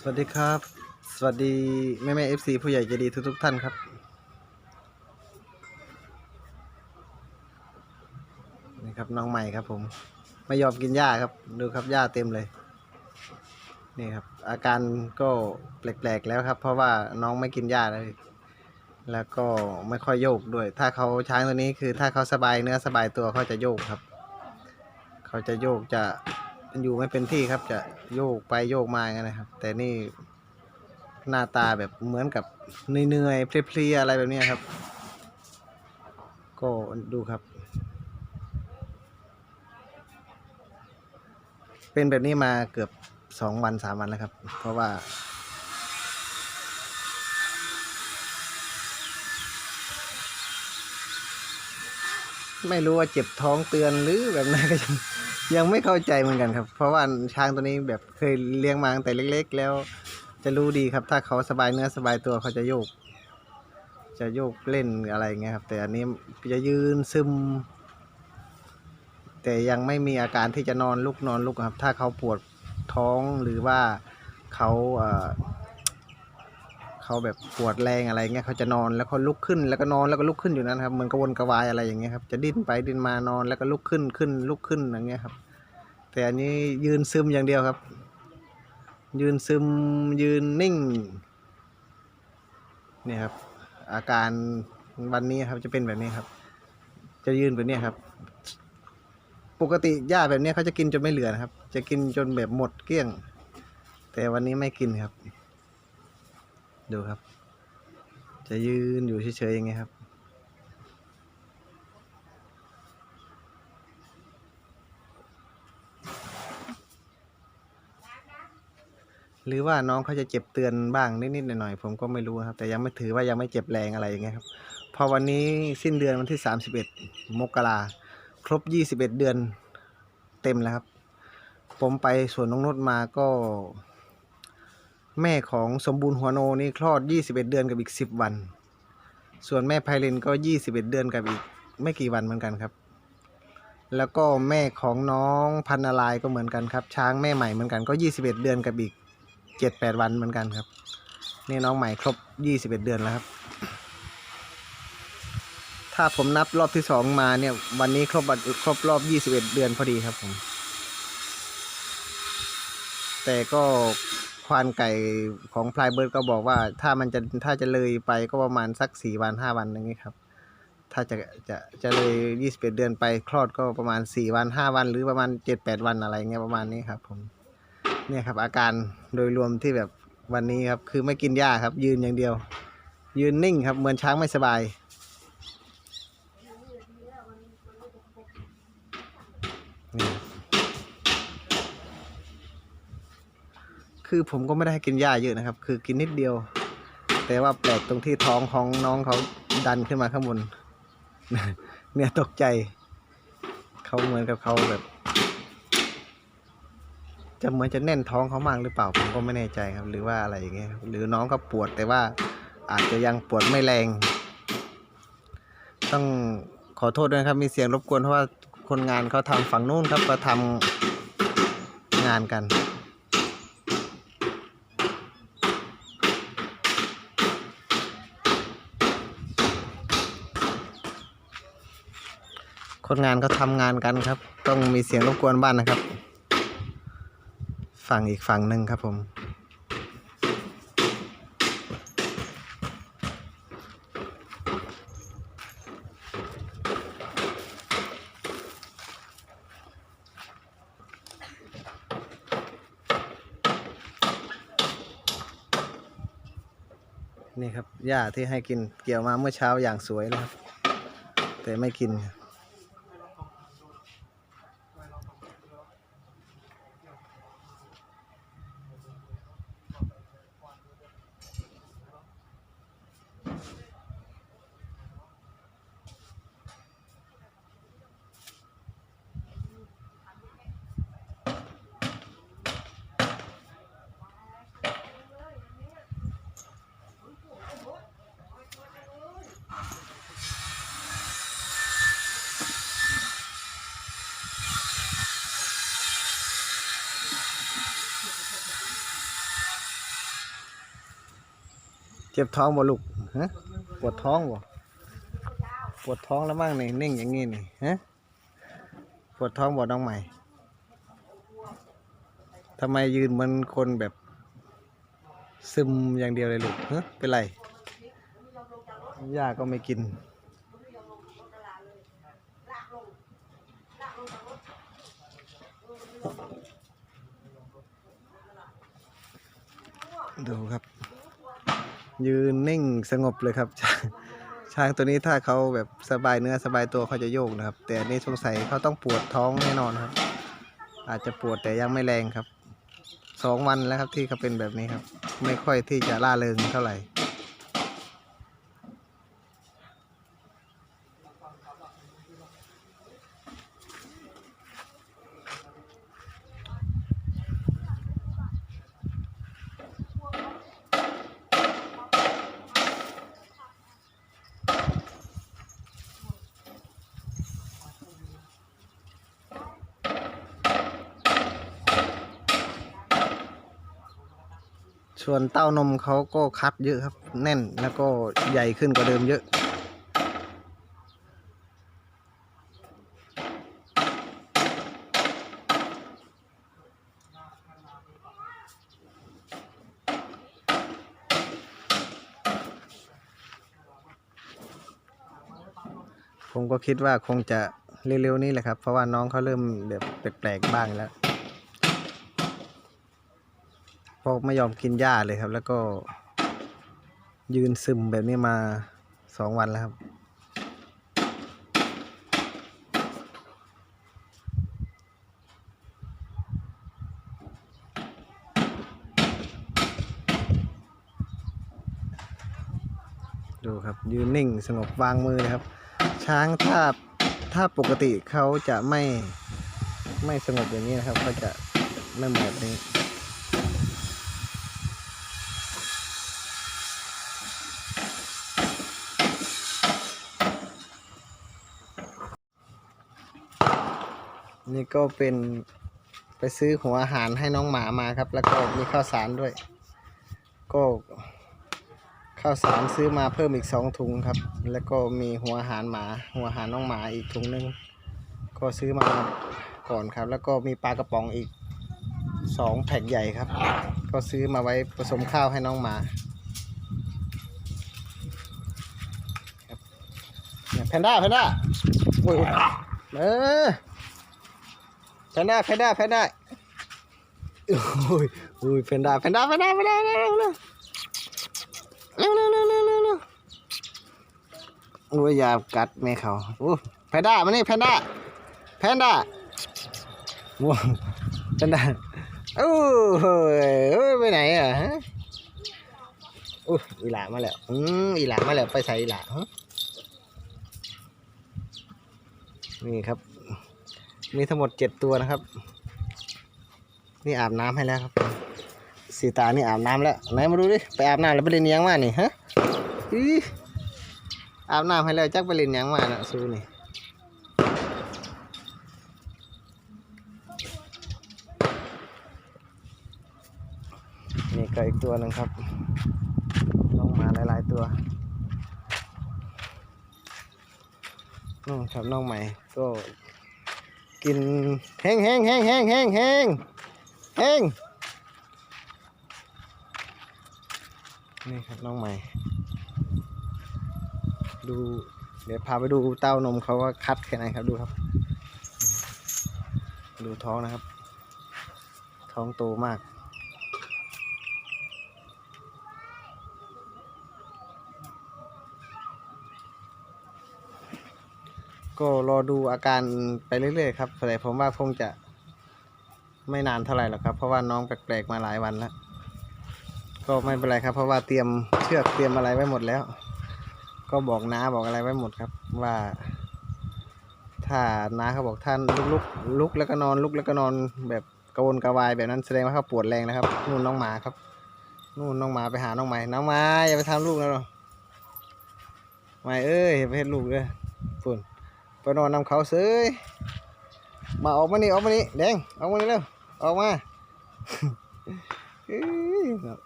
สวัสดีครับ สวัสดีแม่แม่เอฟซีผู้ใหญ่ใจดีทุกทุกท่านครับนี่ครับน้องใหม่ครับผมไม่ยอมกินหญ้าครับ ดูครับหญ้าเต็มเลยนี่ครับ อาการก็แปลกๆแล้วครับ เพราะว่าน้องไม่กินหญ้าเลย แล้วก็ไม่ค่อยโยกด้วย ถ้าเขาช้างตัวนี้คือถ้าเขาสบายเนื้อสบายตัวเขาจะโยกครับ เขาจะโยกจะ อยู่ไม่เป็นที่ครับ จะโยกไปโยกมาอย่างนั้นนะครับ แต่นี่หน้าตาแบบเหมือนกับเหนื่อยๆเพลียๆอะไรแบบนี้ครับ ก็ดูครับ เป็นแบบนี้มาเกือบสองวันสามวันแล้วครับ เพราะว่าไม่รู้ว่าเจ็บท้องเตือนหรือแบบไหนก็ยัง ยังไม่เข้าใจเหมือนกันครับ เพราะว่าช้างตัวนี้แบบเคยเลี้ยงมาตั้งแต่เล็ก ๆ แล้ว จะรู้ดีครับ ถ้าเขาสบายเนื้อสบายตัวเขาจะโยก จะโยกเล่นอะไรเงี้ยครับ แต่อันนี้จะยืนซึม แต่ยังไม่มีอาการที่จะนอนลุกนอนลุกครับ ถ้าเขาปวดท้องหรือว่าเขาเเขาแบบปวดแรงอะไรเงี้ยเขาจะนอนแล้วเขาลุกขึ้นแล้วก็นอนแล้วก็ลุกขึ้นอยู่นั้นครับเหมือนกระวนกระวายอะไรอย่างเงี้ยครับจะดิ้นไปดิ้นมานอนแล้วก็ลุกขึ้นขึ้นลุกขึ้นอย่างเงี้ยครับ แต่อันนี้ยืนซึมอย่างเดียวครับ ยืนซึมยืนนิ่งเนี่ยครับ อาการวันนี้ครับจะเป็นแบบนี้ครับ จะยืนแบบนี้ครับ ปกติหญ้าแบบนี้เขาจะกินจนไม่เหลือนะครับ จะกินจนแบบหมดเกลี้ยง แต่วันนี้ไม่กินครับ ดูครับ จะยืนอยู่เฉยๆอย่างเงี้ยครับ หรือว่าน้องเขาจะเจ็บเตือนบ้างนิดๆหน่อยๆผมก็ไม่รู้ครับ แต่ยังไม่ถือว่ายังไม่เจ็บแรงอะไรอย่างเงี้ยครับพอวันนี้สิ้นเดือนวันที่ 31 มกราครบ 21 เดือนเต็มแล้วครับ ผมไปสวนนงนุชมาก็ แม่ของสมบูรณ์หัวโนนี่คลอด 21 เดือนกับอีก 10 วัน ส่วนแม่ไพลินก็ 21 เดือนกับอีกไม่กี่วันเหมือนกันครับ แล้วก็แม่ของน้องพันนารายก็เหมือนกันครับ ช้างแม่ใหม่เหมือนกันก็ 21 เดือนกับอีก 7-8วันเหมือนกันครับ นี่น้องใหม่ครบ21เอ็ดเดือนแล้วครับ ถ้าผมนับรอบที่สองมาเนี่ย วันนี้ครบครบรอบ21เอ็ดเดือนพอดีครับผม แต่ก็ควานไก่ของพลายเบิร์ดก็บอกว่า ถ้ามันจะถ้าจะเลยไปก็ประมาณสักสี่วันห้าวันอย่างนี้ครับ ถ้าจะจะจะเลย21เอ็ดเดือนไปคลอดก็ประมาณ4วัน5วัน หรือประมาณ7-8วันอะไรเงี้ยประมาณนี้ครับผม เนี่ยครับ อาการโดยรวมที่แบบวันนี้ครับ คือไม่กินหญ้าครับ ยืนอย่างเดียว ยืนนิ่งครับ เหมือนช้างไม่สบายนี่ครับคือผมก็ไม่ได้ให้กินหญ้าเยอะนะครับ คือกินนิดเดียว แต่ว่าแปลกตรงที่ท้องของน้องเขาดันขึ้นมาข้างบน เนี่ยตกใจ เขาเหมือนกับเขาแบบ จะเหมือนจะแน่นท้องเขามากหรือเปล่าผมก็ไม่แน่ใจครับ หรือว่าอะไรอย่างเงี้ยหรือน้องเขาปวดแต่ว่าอาจจะยังปวดไม่แรง ต้องขอโทษด้วยครับ มีเสียงรบกวนเพราะว่าคนงานเขาทำฝั่งนู้นครับเขาทำงานกันคนงานเขาทำงานกันครับ ต้องมีเสียงรบกวนบ้านนะครับ ฝั่งอีกฝั่งหนึ่งครับผมนี่ครับหญ้าที่ให้กินเกี่ยวมาเมื่อเช้าอย่างสวยเลยครับ แต่ไม่กิน จ็บท้องบ่ลูกฮะปวดท้องบ่ปวดท้องแล้วมั่งนี่นิ่งอย่างงี้นี่ฮะปวดท้องบ่น้องใหม่ทำไมยืนเหมือนคนแบบ ซึมอย่างเดียวเลยลูกฮะเป็นไรหญ้าก็ไม่กินดูครับ ยืนนิ่งสงบเลยครับ ช้างตัวนี้ถ้าเขาแบบสบายเนื้อสบายตัวเขาจะโยกนะครับ แต่อันนี้สงสัยเขาต้องปวดท้องแน่นอนครับ อาจจะปวดแต่ยังไม่แรงครับสองวันแล้วครับที่เขาเป็นแบบนี้ครับ ไม่ค่อยที่จะล่าเริงเท่าไหร่ ส่วนเต้านมเขาก็คัดเยอะครับ แน่นแล้วก็ใหญ่ขึ้นกว่าเดิมเยอะ ผมก็คิดว่าคงจะเร็วๆนี้แหละครับ เพราะว่าน้องเขาเริ่มแบบแปลกๆบ้างแล้ว พราะไม่ยอมกินหญ้าเลยครับ แล้วก็ยืนซึมแบบนี้มาสองวันแล้วครับ ดูครับ ยืนนิ่งสงบวางมือเลยครับ ช้างถ้าถ้าปกติเขาจะไม่ไม่สงบอย่างนี้นะครับเขาจะไม่เหมือนแบบนี้ นี่ก็เป็นไปซื้อหัวอาหารให้น้องหมามาครับ แล้วก็มีข้าวสารด้วย ก็ข้าวสารซื้อมาเพิ่มอีกสองถุงครับ แล้วก็มีหัวอาหารหมา หัวอาหารน้องหมาอีกถุงหนึง ก็ซื้อมาก่อนครับ แล้วก็มีปลากระป๋องอีกสองแพ็คใหญ่ครับ ก็ซื้อมาไว้ผสมข้าวให้น้องหมาแพนด้าแพนด้าโอ้ยเออ พนด้าแพนด้าแพนด้าโอ้ยโอ้ยแพนด้าแพนด้าแพนด้าแพนด้าเร็วเร็วเร็วเร็วเร็วเร็วเร็วเร็วโอ้ยอย่ากัดแม่เขาโอ้แพนด้ามานี่แพนด้าแพนด้าว้าวแพนด้าโอ้ยเอ้ยไปไหนอะฮะอู้อีหลามาแล้วอืมอีหลามาแล้วไปใส่อีหลาฮะนี่ครับ มีทั้งหมดเจ็ดตัวนะครับ นี่อาบน้ำให้แล้วครับสีตานี่อาบน้ำแล้วไหนมาดูดิไปอาบน้ำแล้วไปเล่นยังมานี่ฮะอีอาบน้ำให้แล้วจักไปเล่นยังมาน่ะสู้นี่นี่ก็อีกตัวหนึ่งครับน้องมาหลายๆตัวนู่นครับน้องใหม่ก็ กินแห้งแห้งแห้งแห้งแห้งแห้งแห้งนี่ครับน้องใหม่ ดูเดี๋ยวพาไปดูเต้านมเขาว่าคัดแค่ไหนครับดูครับ ดูท้องนะครับ ท้องโตมาก ก็รอดูอาการไปเรื่อยๆครับแต่ผมว่าคงจะไม่นานเท่าไหร่หรอกครับ เพราะว่าน้องแปลกๆมาหลายวันแล้ว ก็ไม่เป็นไรครับ เพราะว่าเตรียมเชือกเตรียมอะไรไว้หมดแล้ว ก็บอกน้าบอกอะไรไว้หมดครับ ว่า ถ้าน้าเขาบอกท่านลุกลุกลุกแล้วก็นอนลุกแล้วก็นอนแบบกระวนกระวายแบบนั้นแสดงว่าเขาปวดแรงนะครับนู่นน้องหมาครับนู่นน้องหมาไปหาน้องใหม่น้องหมาอย่าไปทำลูกนะหรอไม่เอ้ยอย่าไปเห็นลูกเลยฝุ่น ไปนอนนำเขาซื้อมาออกมานี่ออกมานี่แดงออกมานี่เร็วออกมา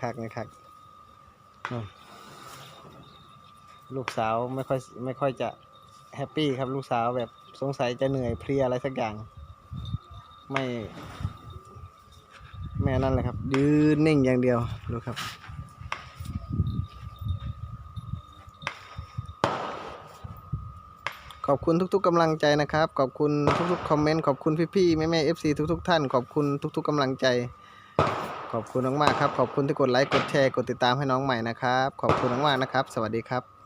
คักนี่คักลูกสาวไม่ค่อยไม่ค่อยจะแฮปปี้ครับลูกสาวแบบสงสัยจะเหนื่อยเพลียอะไรสักอย่าง ไม่ แม่นั่นแหละครับยืนนิ่งอย่างเดียวดูครับ อบคุณทุก ๆกำลังใจนะครับ ขอบคุณทุกๆคอมเมนต์ขอบคุณพี่ๆแม่ๆเอฟซีทุก ๆ ท่าน ขอบคุณทุก ๆกำลังใจ ขอบคุณมากๆครับ ขอบคุณที่กดไลค์กดแชร์กดติดตามให้น้องใหม่นะครับ ขอบคุณมากๆนะครับ สวัสดีครับ